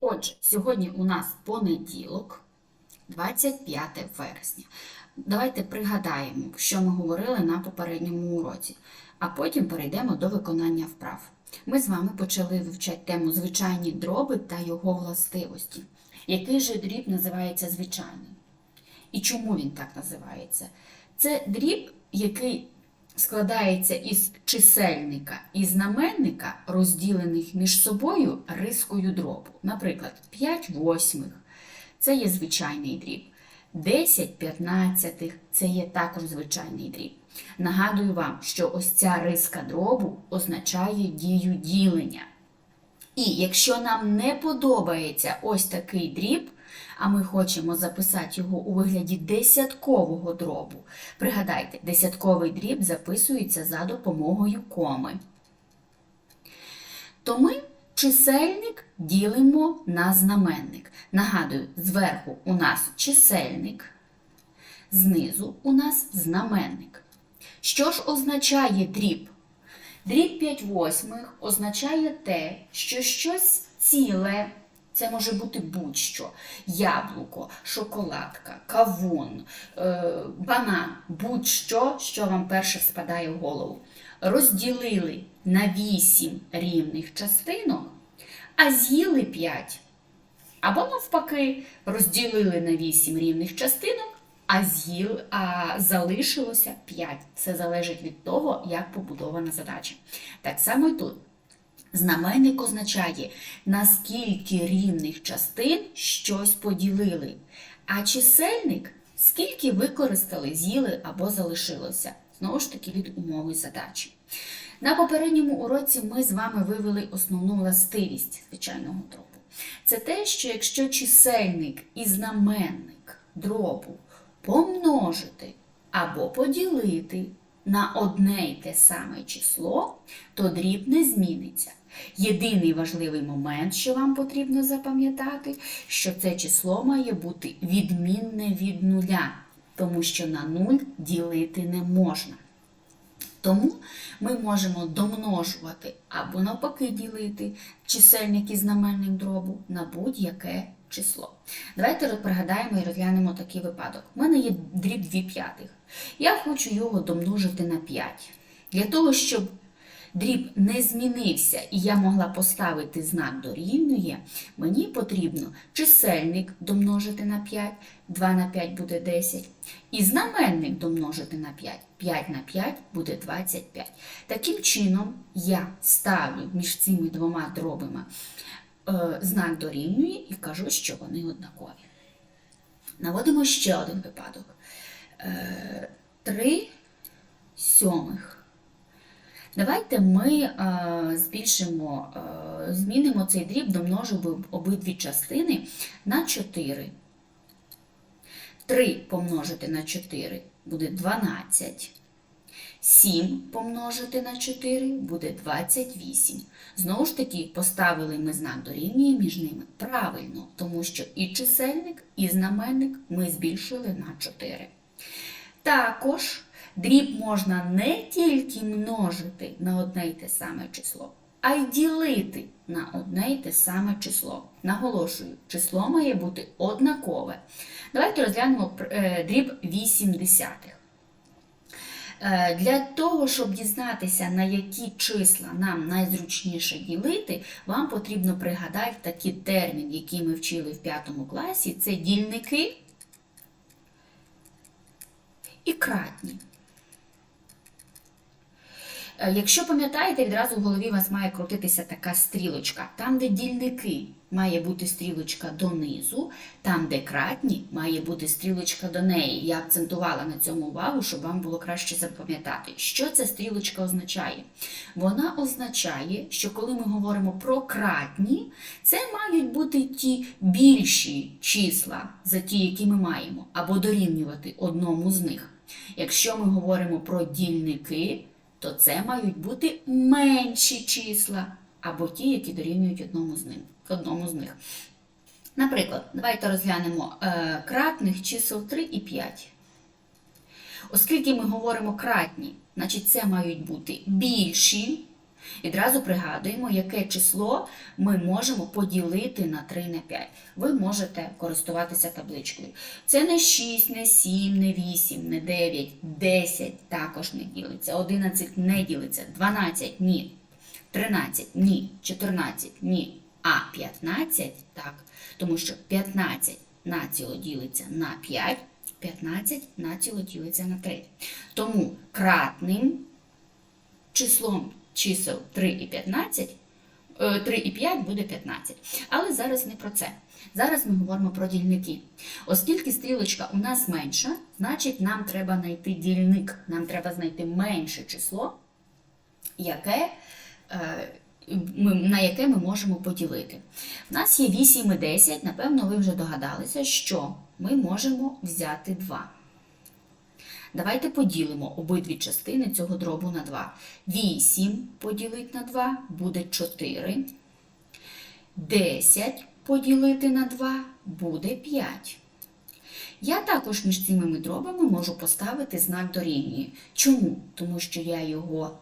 Отже, сьогодні у нас понеділок, 25 вересня. Давайте пригадаємо, що ми говорили на попередньому уроці, а потім перейдемо до виконання вправ. Ми з вами почали вивчати тему звичайні дроби та його властивості. Який же дріб називається звичайним? І чому він так називається? Це дріб, який складається із чисельника і знаменника, розділених між собою рискою дробу. Наприклад, 5 восьмих це є звичайний дріб. 10 п'ятнадцятих це є також звичайний дріб. Нагадую вам, що ось ця риска дробу означає дію ділення. І якщо нам не подобається ось такий дріб, а ми хочемо записати його у вигляді десяткового дробу, пригадайте, десятковий дріб записується за допомогою коми. То ми чисельник ділимо на знаменник. Нагадую, зверху у нас чисельник, знизу у нас знаменник. Що ж означає дріб? Дріб 5 восьмих означає те, що щось ціле, це може бути будь-що: яблуко, шоколадка, кавун, е, банан, будь-що, що вам перше спадає в голову. Розділили на 8 рівних частинок, а з'їли 5. Або навпаки, розділили на 8 рівних частинок, а з'їл, а залишилося 5. Це залежить від того, як побудована задача. Так само і тут. Знаменник означає, наскільки рівних частин щось поділили. А чисельник скільки використали, з'їли або залишилося. Знову ж таки, від умови задачі. На попередньому уроці ми з вами вивели основну властивість звичайного дробу. Це те, що якщо чисельник і знаменник дробу помножити або поділити на одне й те саме число, то дріб не зміниться. Єдиний важливий момент, що вам потрібно запам'ятати, що це число має бути відмінне від нуля, тому що на нуль ділити не можна. Тому ми можемо домножувати або навпаки ділити чисельник і знаменник дробу на будь-яке число. Давайте пригадаємо і розглянемо такий випадок. У мене є дріб 2 п'ятих. Я хочу його домножити на 5. Для того, щоб дріб не змінився і я могла поставити знак дорівнює, мені потрібно чисельник домножити на 5, 2 на 5 буде 10, і знаменник домножити на 5, 5 на 5 буде 25. Таким чином, я ставлю між цими двома дробами е, знак дорівнює і кажу, що вони однакові. Наводимо ще один випадок. Е, 3 сьомих. Давайте ми е, збільшимо, е, змінимо цей дріб, домножимо обидві частини на 4. 3 помножити на 4 буде 12. 7 помножити на 4 буде 28. Знову ж таки, поставили ми знак дорівнює між ними правильно, тому що і чисельник, і знаменник ми збільшили на 4. Також дріб можна не тільки множити на одне й те саме число, а й ділити на одне й те саме число. Наголошую, число має бути однакове. Давайте розглянемо е, дріб 8 десятих. Е, Для того, щоб дізнатися, на які числа нам найзручніше ділити, вам потрібно пригадати такий термін, який ми вчили в 5 класі, це дільники і кратні. Е, Якщо пам'ятаєте, відразу в голові у вас має крутитися така стрілочка. Там, де дільники, має бути стрілочка донизу, там, де кратні, має бути стрілочка до неї. Я акцентувала на цьому увагу, щоб вам було краще запам'ятати. Що ця стрілочка означає? Вона означає, що коли ми говоримо про кратні, це мають бути ті більші числа за ті, які ми маємо, або дорівнювати одному з них. Якщо ми говоримо про дільники, то це мають бути менші числа, або ті, які дорівнюють одному з, ним, одному з них. Наприклад, давайте розглянемо е, кратних чисел 3 і 5. Оскільки ми говоримо кратні, значить це мають бути більші, Відразу пригадуємо, яке число ми можемо поділити на 3 на 5. Ви можете користуватися табличкою. Це не 6, не 7, не 8, не 9, 10 також не ділиться, 11 не ділиться, 12 ні, 13 ні, 14 ні, а 15 так, тому що 15 націло ділиться на 5, 15 націло ділиться на 3. Тому кратним числом чисел 3 і 15, е, 3 і 5 буде 15. Але зараз не про це. Зараз ми говоримо про дільники. Оскільки стрілочка у нас менша, значить нам треба знайти дільник, нам треба знайти менше число, яке, е, на яке ми можемо поділити. У нас є 8 і 10, напевно, ви вже догадалися, що ми можемо взяти 2. Давайте поділимо обидві частини цього дробу на 2. 8 поділити на 2 буде 4. 10 поділити на 2 буде 5. Я також між цими дробами можу поставити знак дорівнює. Чому? Тому що я його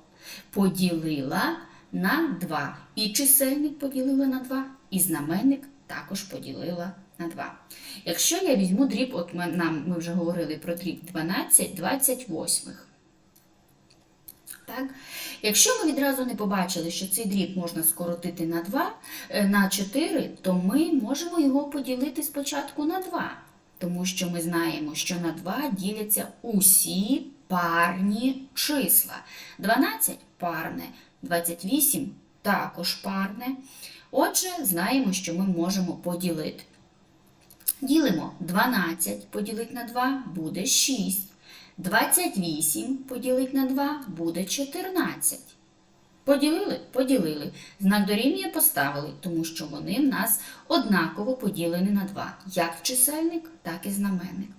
поділила на 2. І чисельник поділила на 2, і знаменник також поділила на 2. Якщо я візьму дріб, от ми, нам, ми вже говорили про дріб 12, 28. Так? Якщо ми відразу не побачили, що цей дріб можна скоротити на 2, е, на 4, то ми можемо його поділити спочатку на 2. Тому що ми знаємо, що на 2 діляться усі парні числа. 12 парне, 28 також парне. Отже, знаємо, що ми можемо поділити. Ділимо 12 поділити на 2 буде 6. 28 поділити на 2 буде 14. Поділили? Поділили. Знак дорівнює поставили, тому що вони в нас однаково поділені на 2. Як чисельник, так і знаменник.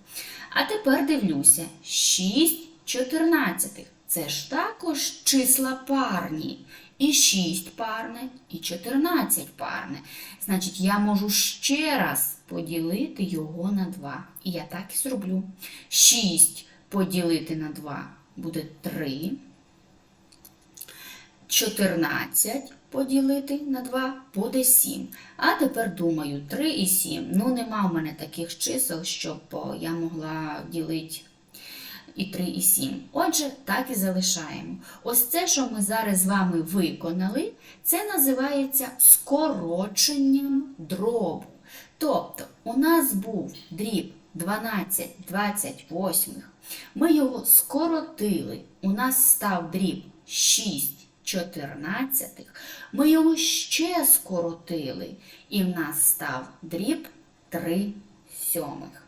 А тепер дивлюся: 6 чотирнадцятих. Це ж також числа парні. І 6 парне, і 14 парне. Значить, я можу ще раз поділити його на 2. І я так і зроблю. 6 поділити на 2 буде 3. 14 поділити на 2 буде 7. А тепер думаю, 3 і 7. Ну, нема в мене таких чисел, щоб я могла ділити і 3 і Отже, так і залишаємо. Ось це, що ми зараз з вами виконали, це називається скороченням дробу. Тобто, у нас був дріб 12 28. Ми його скоротили. У нас став дріб 6 чотирнадцятих. Ми його ще скоротили, і в нас став дріб 3 сьомих.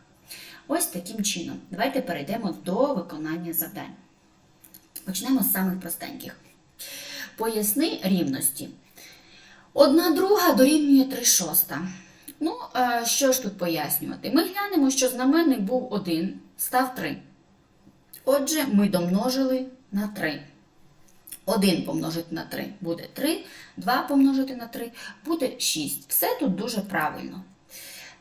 Ось таким чином. Давайте перейдемо до виконання завдань. Почнемо з самих простеньких. Поясни рівності. Одна друга дорівнює 3 шоста. Ну, що ж тут пояснювати? Ми глянемо, що знаменник був 1, став 3. Отже, ми домножили на 3. 1 помножити на 3 буде 3, 2 помножити на 3 буде 6. Все тут дуже правильно.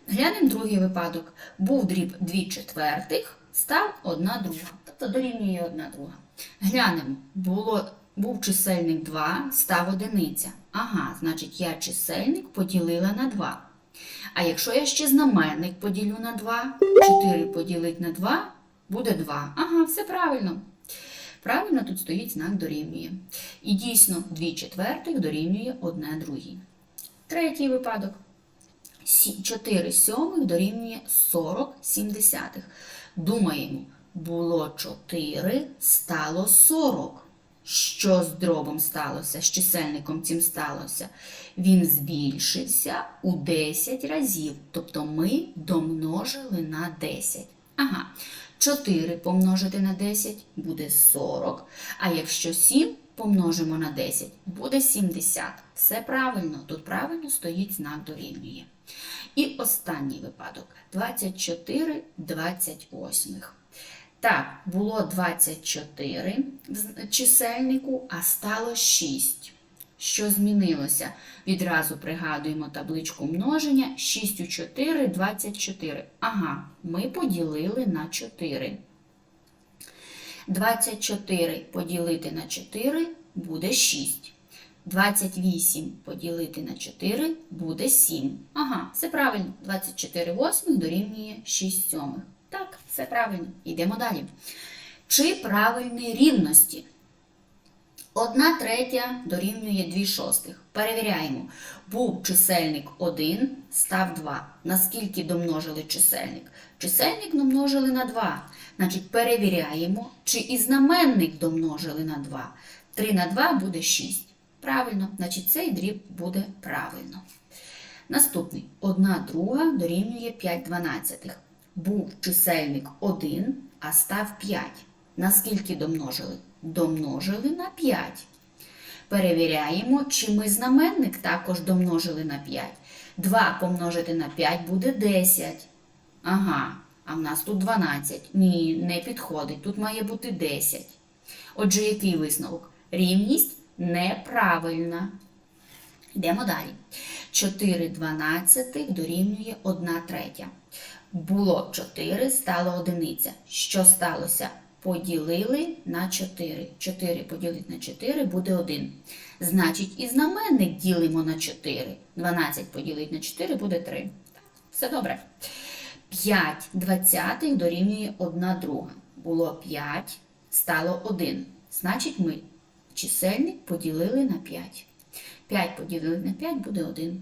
Глянемо другий випадок. Був дріб 2 четвертих, став 1 друга. Тобто дорівнює 1 друга. Глянемо, був чисельник 2, став одиниця. Ага, значить я чисельник поділила на 2. А якщо я ще знаменник поділю на 2, 4 поділити на 2, буде 2. Ага, все правильно. Правильно тут стоїть знак дорівнює. І дійсно 2 четвертих дорівнює 1 другій. Третій випадок. 4 сьомих дорівнює 40 сімдесятих. Думаємо, було 4, стало 40. Що з дробом сталося, з чисельником цим сталося? Він збільшився у 10 разів. Тобто ми домножили на 10. Ага, 4 помножити на 10 буде 40. А якщо 7 помножимо на 10, буде 70. Все правильно, тут правильно стоїть знак дорівнює. І останній випадок 24 28. Так, було 24 в чисельнику, а стало 6. Що змінилося? Відразу пригадуємо табличку множення 6 у 4 24. Ага, ми поділили на 4. 24 поділити на 4 буде 6. 28 поділити на 4 буде 7. Ага, все правильно. 24 восьмих дорівнює 6 сьомих. Так, все правильно. Йдемо далі. Чи правильні рівності? Одна третя дорівнює 2 шостих. Перевіряємо. Був чисельник 1, став 2. Наскільки домножили чисельник? Чисельник домножили на 2. Значить, перевіряємо, чи і знаменник домножили на 2. 3 на 2 буде 6. Правильно, значить цей дріб буде правильно. Наступний. 1 друга дорівнює 5 дванадцятих. Був чисельник 1, а став 5. Наскільки домножили? Домножили на 5. Перевіряємо, чи ми знаменник також домножили на 5. 2 помножити на 5 буде 10. Ага, а в нас тут 12. Ні, не підходить. Тут має бути 10. Отже, який висновок? Рівність неправильна. Йдемо далі. 4 дванадцятих дорівнює 1 третя. Було 4, стало одиниця. Що сталося? Поділили на 4. 4 поділити на 4 буде 1. Значить, і знаменник ділимо на 4. 12 поділити на 4 буде 3. Все добре. 5 двадцятих дорівнює 1 друга. Було 5, стало 1. Значить, ми чисельник поділили на 5. 5 поділили на 5 буде 1.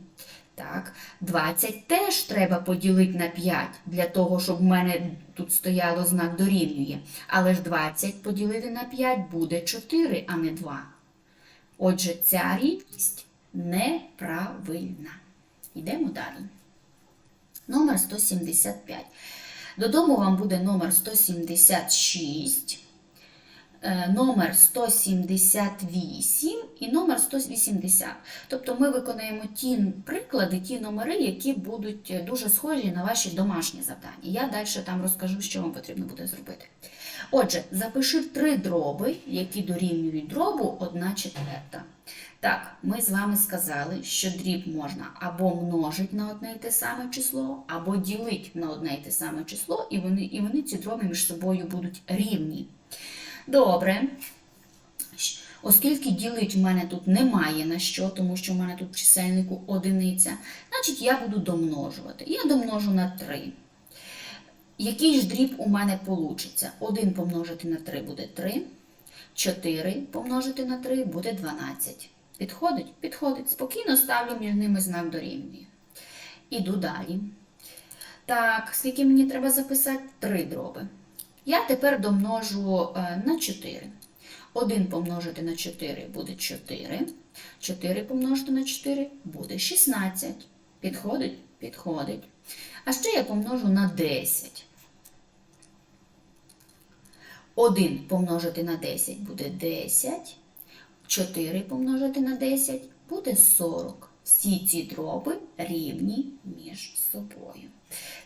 Так, 20 теж треба поділити на 5, для того, щоб в мене тут стояло знак дорівнює. Але ж 20 поділити на 5 буде 4, а не 2. Отже, ця рівність неправильна. Йдемо далі. Номер 175. Додому вам буде номер 176 е, номер 178 і номер 180. Тобто ми виконаємо ті приклади, ті номери, які будуть дуже схожі на ваші домашні завдання. Я далі там розкажу, що вам потрібно буде зробити. Отже, запиши три дроби, які дорівнюють дробу 1 четверта. Так, ми з вами сказали, що дріб можна або множити на одне і те саме число, або ділити на одне і те саме число, і вони, і вони ці дроби між собою будуть рівні. Добре. Оскільки ділить в мене тут немає на що, тому що в мене тут в чисельнику одиниця, значить я буду домножувати. Я домножу на 3. Який ж дріб у мене вийде? 1 помножити на 3 буде 3. 4 помножити на 3 буде 12. Підходить? Підходить. Спокійно ставлю між ними знак дорівнює. Іду далі. Так, скільки мені треба записати? 3 дроби. Я тепер домножу е, на 4. 1 помножити на 4 буде 4. 4 помножити на 4 буде 16. Підходить? Підходить. А ще я помножу на 10. 1 помножити на 10 буде 10. 4 помножити на 10 буде 40. Всі ці дроби рівні між собою.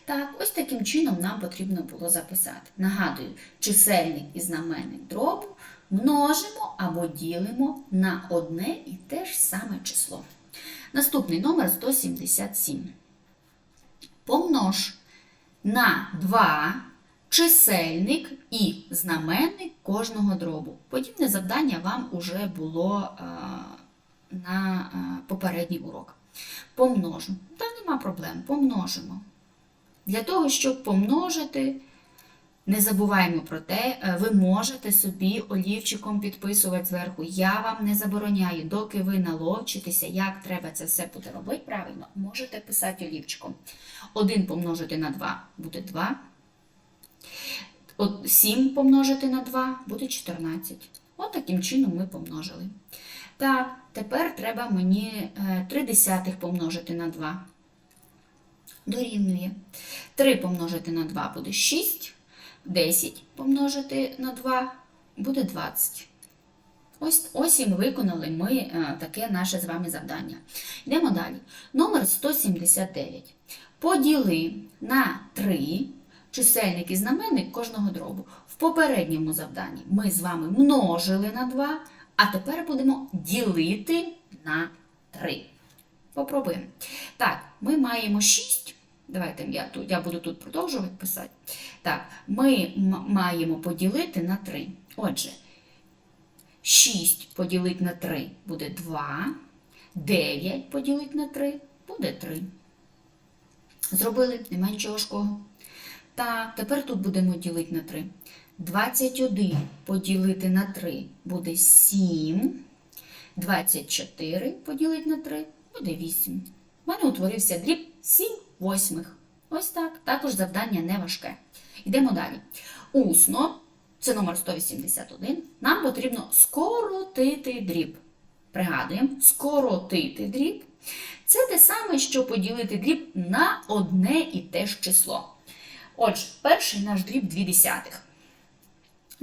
Так, ось таким чином нам потрібно було записати. Нагадую, чисельник і знаменник дробу множимо або ділимо на одне і те ж саме число. Наступний номер 177. Помнож на 2 чисельник і знаменник кожного дробу. Подібне завдання вам уже було а, на а, попередній урок. Помножу. Та нема проблем, помножимо. Для того, щоб помножити, не забуваємо про те, е, ви можете собі олівчиком підписувати зверху. Я вам не забороняю, доки ви наловчитеся, як треба це все буде робити правильно, можете писати олівчиком. 1 помножити на 2 буде 2. 7 помножити на 2 буде 14. От таким чином ми помножили. Так, тепер треба мені 3 десятих помножити на 2. Дорівнює. 3 помножити на 2 буде 6. 10 помножити на 2 буде 20. Ось ось і виконали ми е, таке наше з вами завдання. Йдемо далі. Номер 179. Поділи на 3 чисельник і знаменник кожного дробу. В попередньому завданні ми з вами множили на 2, а тепер будемо ділити на 3. Попробуємо. Так, ми маємо 6. Давайте я тут, я буду тут продовжувати писати. Так, ми маємо поділити на 3. Отже, 6 поділити на 3 буде 2. 9 поділити на 3 буде 3. Зробили нема нічого важкого. Так, тепер тут будемо ділити на 3. 21 поділити на 3 буде 7. 24 поділити на 3 буде 8. У мене утворився дріб 7 восьмих. Ось так. Також завдання не важке. Йдемо далі. Усно, це номер 181, нам потрібно скоротити дріб. Пригадуємо, скоротити дріб. Це те саме, що поділити дріб на одне і те ж число. Отже, перший наш дріб 2 десятих.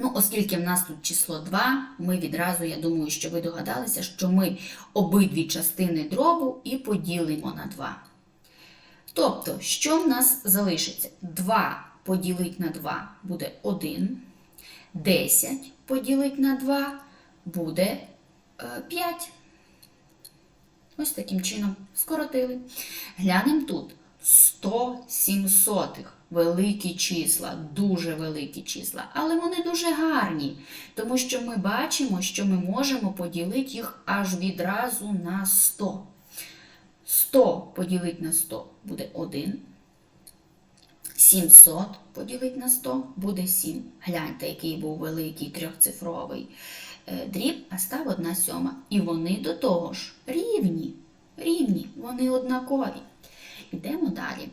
Ну, оскільки в нас тут число 2, ми відразу, я думаю, що ви догадалися, що ми обидві частини дробу і поділимо на 2. Тобто, що в нас залишиться? 2 поділити на 2 буде 1. 10 поділити на 2 буде е, 5. Ось таким чином скоротили. Глянемо тут. 100 сімсотих. Великі числа, дуже великі числа, але вони дуже гарні, тому що ми бачимо, що ми можемо поділити їх аж відразу на 100. 100 поділити на 100 буде 1. 700 поділити на 100 буде 7. Гляньте, який був великий трьохцифровий е, дріб, а став 1 сьома. І вони до того ж рівні. Рівні, вони однакові. Йдемо далі.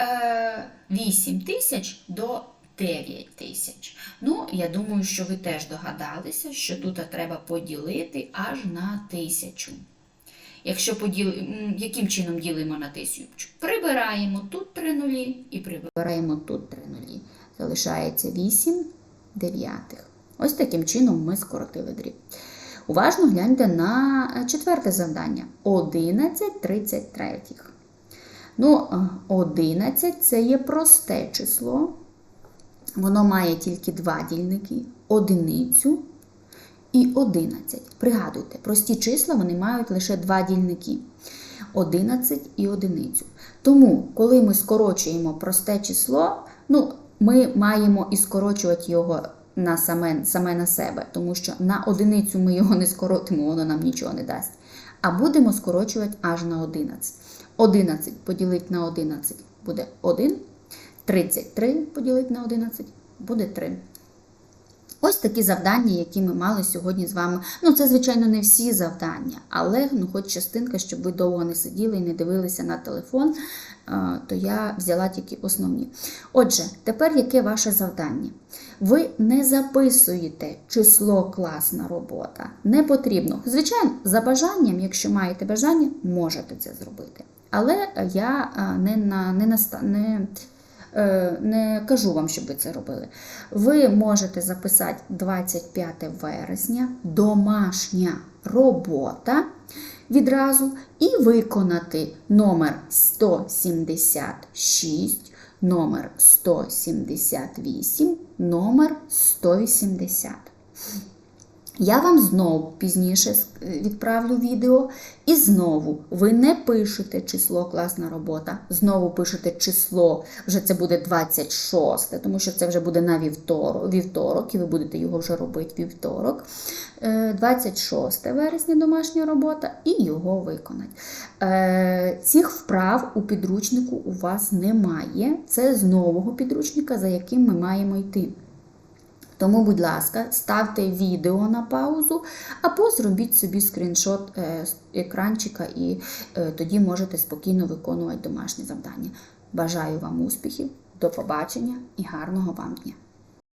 Е, 8 тисяч до 9 тисяч. Ну, я думаю, що ви теж догадалися, що тут треба поділити аж на тисячу. Якщо поділи... яким чином ділимо на тисячу? Прибираємо тут 3 нулі і прибираємо тут 3 нулі. Залишається 8 дев'ятих. Ось таким чином ми скоротили дріб. Уважно гляньте на е, четверте завдання. 11 33. Ну, е, 11 це є просте число. Воно має тільки два дільники, одиницю і 11. Пригадуйте, прості числа вони мають лише два дільники. 11 і одиницю. Тому, коли ми скорочуємо просте число, ну, ми маємо і скорочувати його на саме, саме на себе, тому що на одиницю ми його не скоротимо, воно нам нічого не дасть. А будемо скорочувати аж на 11. 11 поділити на 11 буде 1. 33 поділити на 11 буде 3. Ось такі завдання, які ми мали сьогодні з вами. Ну, це, звичайно, не всі завдання, але ну, хоч частинка, щоб ви довго не сиділи і не дивилися на телефон, е, то я взяла тільки основні. Отже, тепер яке ваше завдання? Ви не записуєте число класна робота. Не потрібно. Звичайно, за бажанням, якщо маєте бажання, можете це зробити. Але я е, не, на, не, наста, не е, не кажу вам, щоб ви це робили. Ви можете записати 25 вересня домашня робота відразу і виконати номер 176, номер 178, номер 180. Я вам знову пізніше відправлю відео. І знову ви не пишете число класна робота. Знову пишете число, вже це буде 26, тому що це вже буде на вівторок, вівторок і ви будете його вже робити вівторок. Е, 26 вересня домашня робота і його виконати. Е, Цих вправ у підручнику у вас немає. Це з нового підручника, за яким ми маємо йти. Тому, будь ласка, ставте відео на паузу, або зробіть собі скріншот е, екранчика, і е, тоді можете спокійно виконувати домашні завдання. Бажаю вам успіхів, до побачення і гарного вам дня!